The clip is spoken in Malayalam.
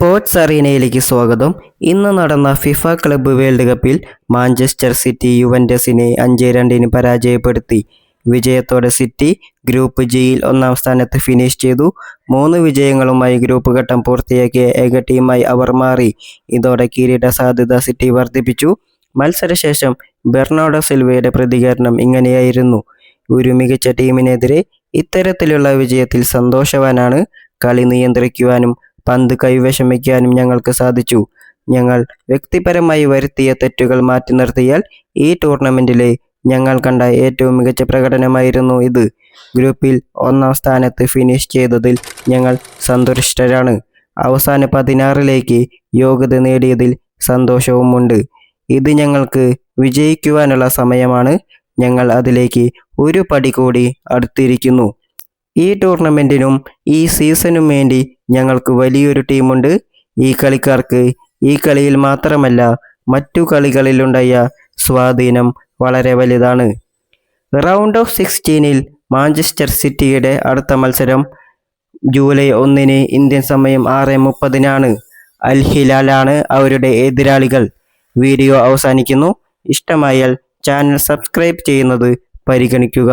സ്പോർട്സ് അറീനയിലേക്ക് സ്വാഗതം. ഇന്ന് നടന്ന ഫിഫ ക്ലബ്ബ് വേൾഡ് കപ്പിൽ മാഞ്ചസ്റ്റർ സിറ്റി യുവന്റസിനെ അഞ്ച് രണ്ടിന് പരാജയപ്പെടുത്തി. വിജയത്തോടെ സിറ്റി ഗ്രൂപ്പ് ജിയിൽ ഒന്നാം സ്ഥാനത്ത് ഫിനിഷ് ചെയ്തു. മൂന്ന് വിജയങ്ങളുമായി ഗ്രൂപ്പ് ഘട്ടം പൂർത്തിയാക്കിയ ഏക ടീമായി അവർ മാറി. ഇതോടെ കിരീട സാധ്യത സിറ്റി വർദ്ധിപ്പിച്ചു. മത്സരശേഷം ബെർണാഡോ സിൽവയുടെ പ്രതികരണം ഇങ്ങനെയായിരുന്നു. ഒരു മികച്ച ടീമിനെതിരെ ഇത്തരത്തിലുള്ള വിജയത്തിൽ സന്തോഷവാനാണ് കളി നിയന്ത്രിക്കുവാനും പന്ത് കൈവശം വയ്ക്കാനും ഞങ്ങൾക്ക് സാധിച്ചു. ഞങ്ങൾ വ്യക്തിപരമായി വരുത്തിയ തെറ്റുകൾ മാറ്റി നിർത്തിയാൽ ഈ ടൂർണമെന്റിലെ ഞങ്ങൾ കണ്ട ഏറ്റവും മികച്ച പ്രകടനമായിരുന്നു ഇത്. ഗ്രൂപ്പിൽ ഒന്നാം സ്ഥാനത്ത് ഫിനിഷ് ചെയ്തതിൽ ഞങ്ങൾ സന്തുഷ്ടരാണ്. അവസാന പതിനാറിലേക്ക് യോഗ്യത നേടിയതിൽ സന്തോഷവുമുണ്ട്. ഇത് ഞങ്ങൾക്ക് വിജയിക്കുവാനുള്ള സമയമാണ്. ഞങ്ങൾ അതിലേക്ക് ഒരു പടി കൂടി അടുത്തിരിക്കുന്നു. ഈ ടൂർണമെന്റിനും ഈ സീസണും വേണ്ടി ഞങ്ങൾക്ക് വലിയൊരു ടീമുണ്ട്. ഈ കളിക്കാർക്ക് ഈ കളിയിൽ മാത്രമല്ല മറ്റു കളികളിലുണ്ടായ സ്വാധീനം വളരെ വലുതാണ്. റൗണ്ട് ഓഫ് സിക്സ്റ്റീനിൽ മാഞ്ചസ്റ്റർ സിറ്റിയുടെ അടുത്ത മത്സരം ജൂലൈ ഒന്നിന് ഇന്ത്യൻ സമയം ആറ് മുപ്പതിനാണ്. അൽ ഹിലാലാണ് അവരുടെ എതിരാളികൾ. വീഡിയോ അവസാനിക്കുന്നു. ഇഷ്ടമായാൽ ചാനൽ സബ്സ്ക്രൈബ് ചെയ്യുന്നത് പരിഗണിക്കുക.